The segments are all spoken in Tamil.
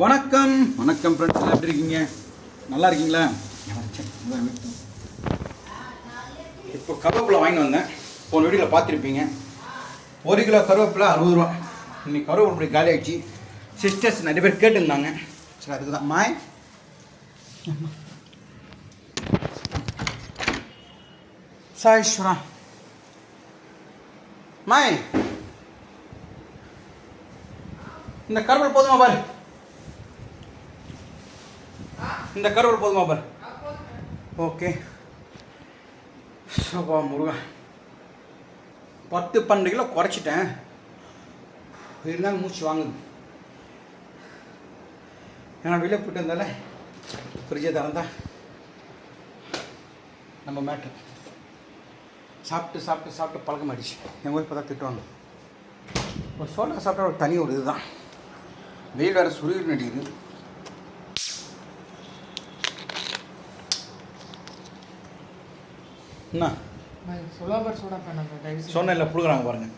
வணக்கம். வணக்கம் ஃப்ரெண்ட்ஸ் எல்லாம் எப்படி இருக்கீங்க? நல்லா இருக்கீங்களா? இப்போ கருவேப்பிலை வாங்கி வந்தேன். போன வீடியோவில் பார்த்துருப்பீங்க. ஒரு கிலோ கருவேப்பிலை அறுபது ரூபா. இன்னைக்கு கருவேப்பிலை இப்படி காலி ஆயிடுச்சு. சிஸ்டர்ஸ் நிறைய பேர் கேட்டுருந்தாங்க. சரி அதுக்கு தான். மாய். சாயஸ்வரா மாய். இந்த கருவேப்பிலை போதுமா பாரு. இந்த கருவல் போதுமா பார்? ஓகே. சோபா முருகன் பத்து பன்னெண்டு கிலோ குறைச்சிட்டேன். இருந்தாலும் மூச்சு வாங்குது. ஏன்னா வெளியே போயிட்டு இருந்தாலே ஃப்ரிட்ஜை திறந்தா நம்ம மேட்ரு சாப்பிட்டு சாப்பிட்டு சாப்பிட்டு பழக்கம் ஆயிடுச்சு. எங்கள் ஊர் இப்போ தான் திட்டுவாங்க. ஒரு சோடா சாப்பிட்டா ஒரு தனி ஒரு இதுதான். வெயில் வேறு சுருகிட்டு நடிக்குது. என்ன? இல்லை புழுகுறாங்க பாருங்க.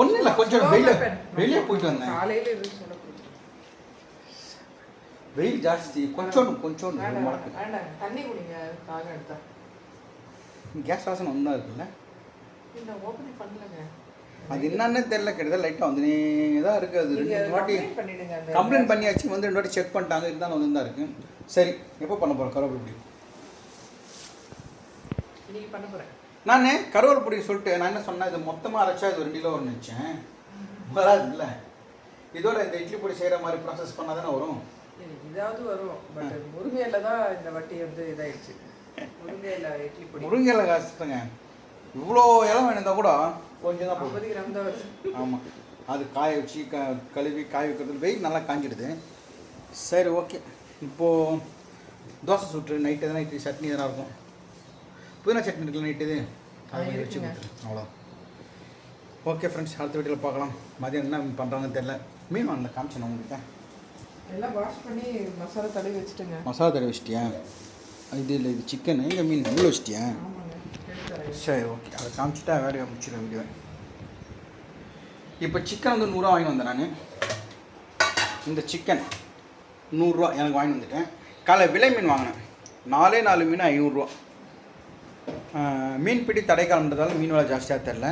ஒன்றும் இல்லை கொஞ்சம் வெளியே. வெளியே போயிட்டு வந்தேன். வெயில் ஜாஸ்தி. கொஞ்சோண்டு கொஞ்சோண்டு. தண்ணி குடிங்க தாக எடுத்தா. கேஸ் வாசனை ஒன்றா இருக்குல்ல? அது என்னன்னே தெரியல கிட்டத்தட்ட லைட்டாக வந்துனே தான் இருக்குது அது ரெண்டு வாட்டி கம்ப்ளைண்ட் பண்ணியாச்சு வந்து ரெண்டு வாட்டி செக் பண்ணிட்டாங்க இருந்தாலும் வந்து தான் இருக்கு. சரி எப்போ பண்ண போகிறோம் கருவேப்பிலை பொடி? இன்னைக்கு பண்ண போறேன் நான் கருவேப்பிலை பொடி சொல்லிட்டு நான் என்ன சொன்னேன் இது மொத்தமாக அரைச்சா இது ரெண்டு கிலோ வரும்னு நினச்சேன் வராது இல்லை இதோட இந்த இட்லி பொடி செய்கிற மாதிரி ப்ராசஸ் பண்ணால் தானே வரும்? இது இதாவது வரும். பட் முருங்கையில தான் இந்த வட்டி வந்து இதாயிடுச்சு. முருங்கையில இட்லி பொடி. முருங்கையில் காசுங்க. இவ்வளோ இலம் வேணுந்தா கூட கொஞ்சம் தான் ஐம்பது கிராம் தான் வருது. ஆமாம் அது காய வச்சு க கழுவி காய வைக்கிறதுல வெயில் நல்லா காஞ்சிடுது. சரி ஓகே. இப்போது தோசை சுட்டு நைட்டு எதனா இட்லி சட்னி எதனா இருக்கும். புதினா சட்னி இருக்குல்ல நைட்டு இது? அதை வச்சு அவ்வளோ ஓகே ஃப்ரெண்ட்ஸ் அடுத்த வீட்டில் பார்க்கலாம். மதியம் என்ன பண்ணுறாங்கன்னு தெரில மீன் வாங்க காமிச்சேன் உங்கள்கிட்ட எல்லாம் வாஷ் பண்ணி மசாலா தடவி வச்சுட்டுங்க. மசாலா தடவி வச்சிட்டியா? இது இல்லை இது சிக்கனு இங்கே மீன்? உள்ள வச்சிட்டியா? சரி ஓகே. அதை காமிச்சிட்டா வேலையை முடிச்சிடும் வீடியோ. இப்போ சிக்கன் வந்து நூறுரூவா வாங்கி வந்தேன் நான். இந்த சிக்கன் நூறுரூவா எனக்கு வாங்கி வந்துட்டேன். காலை விலை மீன் வாங்கினேன். நாலே நாலு மீன் ஐநூறுரூவா மீன் பிடி காலம்ன்றதால மீன் விலை ஜாஸ்தியாக தெரில.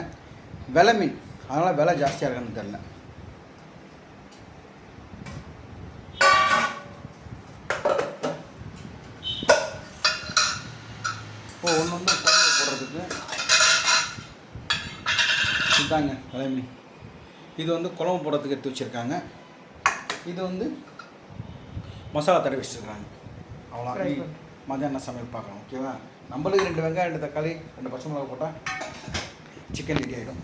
விலை மீன். அதனால் விலை ஜாஸ்தியாக இருக்கான்னு தெரில. இப்போ ஒன்று ஒன்று குழம்பு போடுறதுக்கு. இதுதாங்க விலை மீன். இது வந்து குழம்பு போடுறதுக்கு எடுத்து வச்சுருக்காங்க. இது வந்து மசாலா தடவி வச்சுருக்காங்க. அவ்வளோ மதியானம் சமையல் பார்க்கலாம் ஓகேவா நம்மளுக்கு ரெண்டு வெங்காயம் ரெண்டு தக்காளி ரெண்டு பச்சை மிளகா போட்டால் சிக்கன் ரெடி ஆகிடும்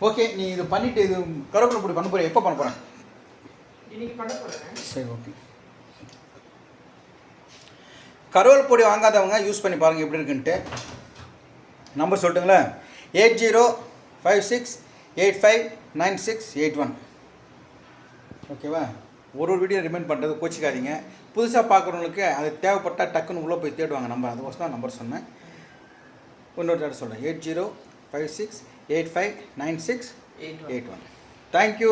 ஓகே நீ இது பண்ணிவிட்டு இது கருவேப்பிலை பொடி பண்ண போகிற எப்போ பண்ண போகிறேன் இன்னைக்கு பண்ண போறேன். சரி ஓகே கருவேல் பொடி வாங்காதவங்க யூஸ் பண்ணி பாருங்கள் எப்படி இருக்குன்ட்டு. நம்பர் சொல்லட்டுங்களா eight zero five six eight five nine six eight one ஓகேவா ஒரு ஒரு வீடியோ ரிமைண்ட் பண்ணுறது கோச்சிக்காதீங்க. புதுசாக பார்க்குறவங்களுக்கு அது தேவைப்பட்டால் டக்குன்னு உள்ளே போய் தேடுவாங்க. நம்பர் அதுக்கோசம் தான் நம்பர் சொன்னேன். இன்னொரு தடவை சொல்கிறேன் eight zero five six eight five nine six eight eight one. Thank you